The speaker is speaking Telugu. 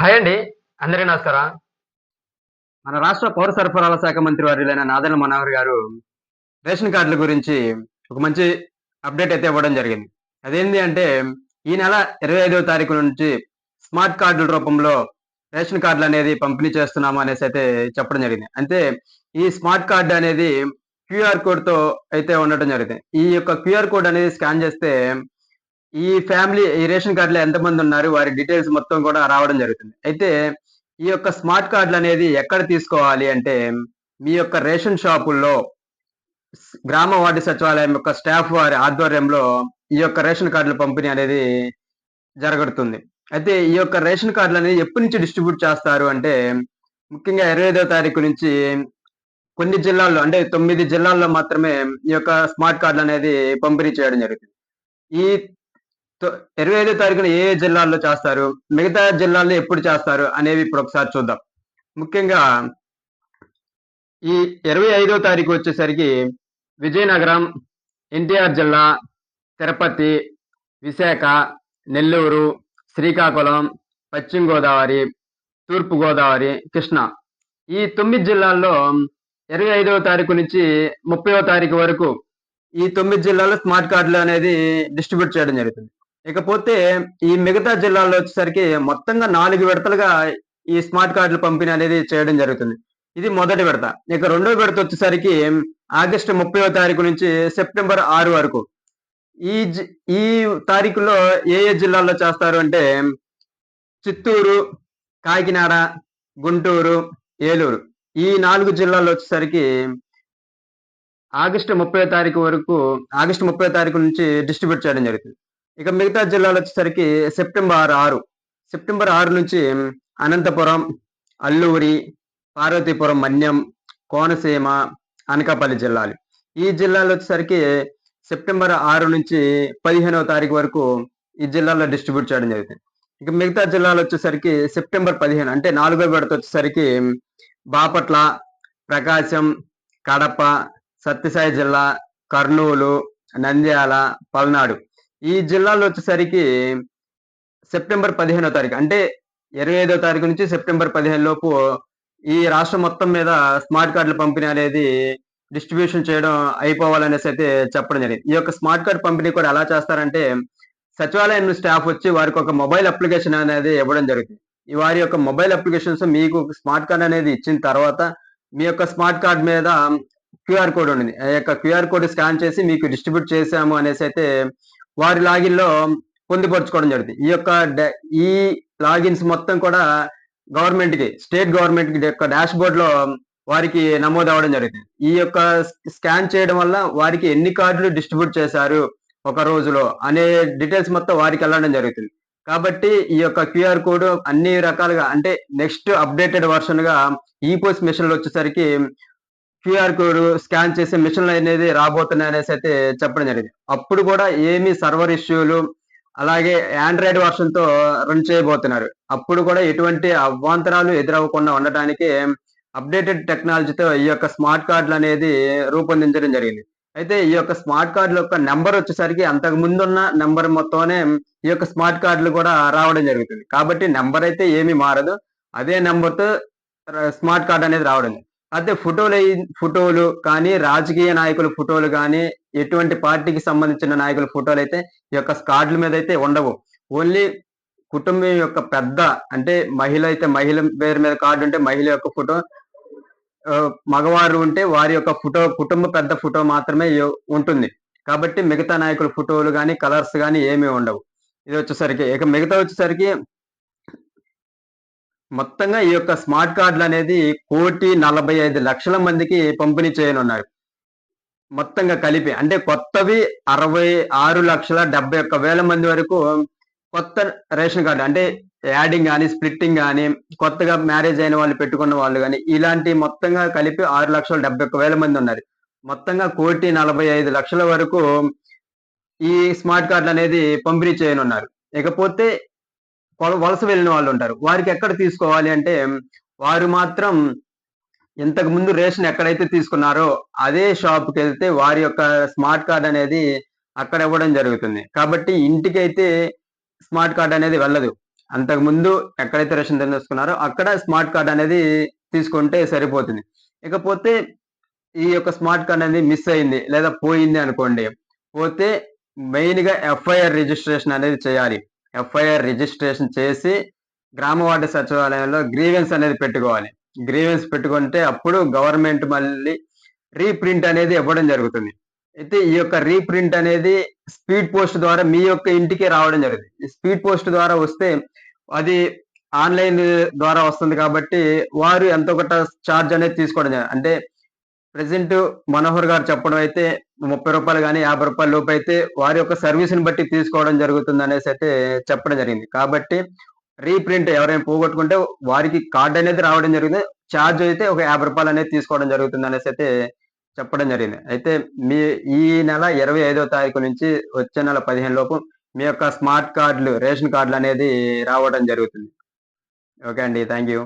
హాయ్ అండి. అందరికీ నమస్కారం. మన రాష్ట్ర పౌర సరఫరాల శాఖ మంత్రి వర్యులైన నాదన మనోహర్ గారు రేషన్ కార్డుల గురించి ఒక మంచి అప్డేట్ అయితే ఇవ్వడం జరిగింది. అదేంటి అంటే ఈ నెల ఇరవై ఐదవ తారీఖు నుంచి స్మార్ట్ కార్డుల రూపంలో రేషన్ కార్డులు అనేది పంపిణీ చేస్తున్నాము అనేసి అయితే చెప్పడం జరిగింది. అంటే ఈ స్మార్ట్ కార్డు అనేది క్యూఆర్ కోడ్తో అయితే ఉండటం జరిగింది. ఈ యొక్క క్యూఆర్ కోడ్ అనేది స్కాన్ చేస్తే ఈ ఫ్యామిలీ ఈ రేషన్ కార్డులో ఎంతమంది ఉన్నారు వారి డీటెయిల్స్ మొత్తం కూడా రావడం జరుగుతుంది. అయితే ఈ యొక్క స్మార్ట్ కార్డులు అనేది ఎక్కడ తీసుకోవాలి అంటే మీ యొక్క రేషన్ షాపుల్లో గ్రామ వార్డు సచివాలయం యొక్క స్టాఫ్ వారి ఆధ్వర్యంలో ఈ యొక్క రేషన్ కార్డుల పంపిణీ అనేది జరగడుతుంది. అయితే ఈ యొక్క రేషన్ కార్డులు అనేది ఎప్పటి నుంచి డిస్ట్రిబ్యూట్ చేస్తారు అంటే ముఖ్యంగా ఇరవై ఐదవ తారీఖు నుంచి కొన్ని జిల్లాల్లో అంటే తొమ్మిది జిల్లాల్లో మాత్రమే ఈ యొక్క స్మార్ట్ కార్డులు అనేది పంపిణీ చేయడం జరుగుతుంది. ఈ ఇరవై ఐదో తారీఖున ఏ ఏ జిల్లాల్లో చేస్తారు? మిగతా జిల్లాల్లో ఎప్పుడు చేస్తారు? అనేవి ఇప్పుడు ఒకసారి చూద్దాం. ముఖ్యంగా ఈ ఇరవై ఐదో తారీఖు వచ్చేసరికి విజయనగరం ఎన్టీఆర్ జిల్లా తిరుపతి విశాఖ నెల్లూరు శ్రీకాకుళం పశ్చిమ గోదావరి తూర్పు గోదావరి కృష్ణా. ఈ తొమ్మిది జిల్లాల్లో ఇరవై ఐదవ తారీఖు నుంచి ముప్పైవ తారీఖు వరకు ఈ తొమ్మిది జిల్లాల్లో స్మార్ట్ కార్డులు అనేది డిస్ట్రిబ్యూట్ చేయడం జరుగుతుంది. ఇకపోతే ఈ మిగతా జిల్లాల్లో వచ్చేసరికి మొత్తంగా నాలుగు విడతలుగా ఈ స్మార్ట్ కార్డుల పంపిణీ అనేది చేయడం జరుగుతుంది. ఇది మొదటి విడత. ఇక రెండో విడత వచ్చేసరికి ఆగస్టు ముప్పై తారీఖు నుంచి సెప్టెంబర్ ఆరు వరకు. ఈ జి- ఈ తారీఖులో ఏ ఏ జిల్లాల్లో చేస్తారు అంటే చిత్తూరు కాకినాడ గుంటూరు ఏలూరు. ఈ నాలుగు జిల్లాల్లో వచ్చేసరికి ఆగస్టు ముప్పై తారీఖు వరకు ఆగస్టు ముప్పై తారీఖు నుంచి డిస్ట్రిబ్యూట్ చేయడం జరుగుతుంది. ఇక మిగతా జిల్లాలు వచ్చేసరికి సెప్టెంబర్ ఆరు. సెప్టెంబర్ ఆరు నుంచి అనంతపురం అల్లూరి పార్వతీపురం మన్యం కోనసీమ అనకాపల్లి జిల్లాలు. ఈ జిల్లాలు వచ్చేసరికి సెప్టెంబర్ ఆరు నుంచి పదిహేనవ తారీఖు వరకు ఈ జిల్లాలో డిస్ట్రిబ్యూట్ చేయడం జరుగుతుంది. ఇక మిగతా జిల్లాలు వచ్చేసరికి సెప్టెంబర్ పదిహేను అంటే నాలుగో విడత వచ్చేసరికి బాపట్ల ప్రకాశం కడప సత్యసాయి జిల్లా కర్నూలు నంద్యాల పల్నాడు. ఈ జిల్లాలో వచ్చేసరికి సెప్టెంబర్ పదిహేనో తారీఖు అంటే ఇరవై ఐదో తారీఖు నుంచి సెప్టెంబర్ పదిహేను లోపు ఈ రాష్ట్రం మొత్తం మీద స్మార్ట్ కార్డుల పంపిణీ అనేది డిస్ట్రిబ్యూషన్ చేయడం అయిపోవాలనేసి అయితే చెప్పడం జరిగింది. ఈ యొక్క స్మార్ట్ కార్డ్ పంపిణీ కూడా ఎలా చేస్తారంటే సచివాలయం స్టాఫ్ వచ్చి వారికి ఒక మొబైల్ అప్లికేషన్ అనేది ఇవ్వడం జరుగుతుంది. వారి యొక్క మొబైల్ అప్లికేషన్స్ మీకు స్మార్ట్ కార్డ్ అనేది ఇచ్చిన తర్వాత మీ యొక్క స్మార్ట్ కార్డ్ మీద క్యూఆర్ కోడ్ ఉంది ఆ యొక్క క్యూఆర్ కోడ్ స్కాన్ చేసి మీకు డిస్ట్రిబ్యూట్ చేసాము అనేసి అయితే వారి లాగిన్లో పొందుపరచుకోవడం జరుగుతుంది. ఈ యొక్క ఈ లాగిన్స్ మొత్తం కూడా గవర్నమెంట్కి స్టేట్ గవర్నమెంట్కి యొక్క డాష్ బోర్డ్లో వారికి నమోదు అవ్వడం జరుగుతుంది. ఈ యొక్క స్కాన్ చేయడం వల్ల వారికి ఎన్ని కార్డులు డిస్ట్రిబ్యూట్ చేశారు ఒక రోజులో అనే డీటెయిల్స్ మొత్తం వారికి వెళ్ళడం జరుగుతుంది. కాబట్టి ఈ యొక్క క్యూఆర్ కోడ్ అన్ని రకాలుగా అంటే నెక్స్ట్ అప్డేటెడ్ వర్షన్గా ఈ పోస్ట్ మిషన్లు వచ్చేసరికి క్యూఆర్ కోడ్ స్కాన్ చేసే మిషన్లు అనేది రాబోతున్నాయి అనేసి అయితే చెప్పడం జరిగింది. అప్పుడు కూడా ఏమి సర్వర్ ఇష్యూలు అలాగే ఆండ్రాయిడ్ వర్షన్తో రన్ చేయబోతున్నారు. అప్పుడు కూడా ఎటువంటి అవాంతరాలు ఎదురవ్వకుండా ఉండటానికి అప్డేటెడ్ టెక్నాలజీతో ఈ యొక్క స్మార్ట్ కార్డులు అనేది రూపొందించడం జరిగింది. అయితే ఈ యొక్క స్మార్ట్ కార్డుల యొక్క నెంబర్ వచ్చేసరికి అంతకు ముందున్న నెంబర్ మొత్తమే ఈ యొక్క స్మార్ట్ కార్డులు కూడా రావడం జరుగుతుంది. కాబట్టి నెంబర్ అయితే ఏమీ మారదు. అదే నెంబర్తో స్మార్ట్ కార్డ్ అనేది రావడం అయితే ఫోటోలు ఫోటోలు కానీ రాజకీయ నాయకుల ఫోటోలు కానీ ఎటువంటి పార్టీకి సంబంధించిన నాయకుల ఫోటోలు అయితే ఈ యొక్క కార్డుల మీద అయితే ఉండవు. ఓన్లీ కుటుంబం యొక్క పెద్ద అంటే మహిళ అయితే మహిళ పేరు మీద కార్డు ఉంటే మహిళ యొక్క ఫోటో మగవారు ఉంటే వారి యొక్క ఫోటో కుటుంబ పెద్ద ఫోటో మాత్రమే ఉంటుంది. కాబట్టి మిగతా నాయకుల ఫోటోలు కానీ కలర్స్ కానీ ఏమీ ఉండవు. ఇది వచ్చేసరికి ఇక మిగతా వచ్చేసరికి మొత్తంగా ఈ యొక్క స్మార్ట్ కార్డులు అనేది కోటి నలభై ఐదు లక్షల మందికి పంపిణీ చేయనున్నారు. మొత్తంగా కలిపి అంటే కొత్తవి అరవై ఆరు లక్షల డెబ్బై ఒక్క వేల మంది వరకు కొత్త రేషన్ కార్డు అంటే యాడింగ్ కానీ స్ప్లిట్టింగ్ కానీ కొత్తగా మ్యారేజ్ అయిన వాళ్ళు పెట్టుకున్న వాళ్ళు కానీ ఇలాంటి మొత్తంగా కలిపి ఆరు లక్షల డెబ్బై ఒక్క వేల మంది ఉన్నారు. మొత్తంగా కోటి నలభై ఐదు లక్షల వరకు ఈ స్మార్ట్ కార్డులు అనేది పంపిణీ చేయనున్నారు. ఇకపోతే వలస వెళ్ళిన వాళ్ళు ఉంటారు. వారికి ఎక్కడ తీసుకోవాలి అంటే వారు మాత్రం ఇంతకు ముందు రేషన్ ఎక్కడైతే తీసుకున్నారో అదే షాప్కి వెళ్తే వారి యొక్క స్మార్ట్ కార్డ్ అనేది అక్కడ ఇవ్వడం జరుగుతుంది. కాబట్టి ఇంటికైతే స్మార్ట్ కార్డ్ అనేది వెళ్ళదు. అంతకు ముందు ఎక్కడైతే రేషన్ తీసుకున్నారో అక్కడ స్మార్ట్ కార్డ్ అనేది తీసుకుంటే సరిపోతుంది. ఇకపోతే ఈ యొక్క స్మార్ట్ కార్డ్ అనేది మిస్ అయింది లేదా పోయింది అనుకోండి పోతే మెయిన్గా ఎఫ్ఐఆర్ రిజిస్ట్రేషన్ అనేది చేయాలి. ఎఫ్ఐఆర్ రిజిస్ట్రేషన్ చేసి గ్రామ వార్డు సచివాలయంలో గ్రీవెన్స్ అనేది పెట్టుకోవాలి. గ్రీవెన్స్ పెట్టుకుంటే అప్పుడు గవర్నమెంట్ మళ్ళీ రీప్రింట్ అనేది ఇవ్వడం జరుగుతుంది. అయితే ఈ యొక్క రీప్రింట్ అనేది స్పీడ్ పోస్ట్ ద్వారా మీ యొక్క ఇంటికి రావడం జరుగుతుంది. ఈ స్పీడ్ పోస్ట్ ద్వారా వస్తే అది ఆన్లైన్ ద్వారా వస్తుంది కాబట్టి వారు ఎంతో కొంత ఛార్జ్ అనేది తీసుకోవడం అంటే ప్రజెంట్ మనోహర్ గారు చెప్పడం అయితే ముప్పై రూపాయలు కానీ యాభై రూపాయల లోపు అయితే వారి యొక్క సర్వీస్ని బట్టి తీసుకోవడం జరుగుతుంది అనేసి అయితే చెప్పడం జరిగింది. కాబట్టి రీప్రింట్ ఎవరైనా పోగొట్టుకుంటే వారికి కార్డు అనేది రావడం జరిగింది. ఛార్జ్ అయితే ఒక యాభై రూపాయలు అనేది తీసుకోవడం జరుగుతుంది అనేసి అయితే చెప్పడం జరిగింది. అయితే మీ ఈ నెల ఇరవై ఐదో తారీఖు నుంచి వచ్చే నెల పదిహేను లోపు మీ యొక్క స్మార్ట్ కార్డులు రేషన్ కార్డులు అనేది రావడం జరుగుతుంది. ఓకే అండి. Thank you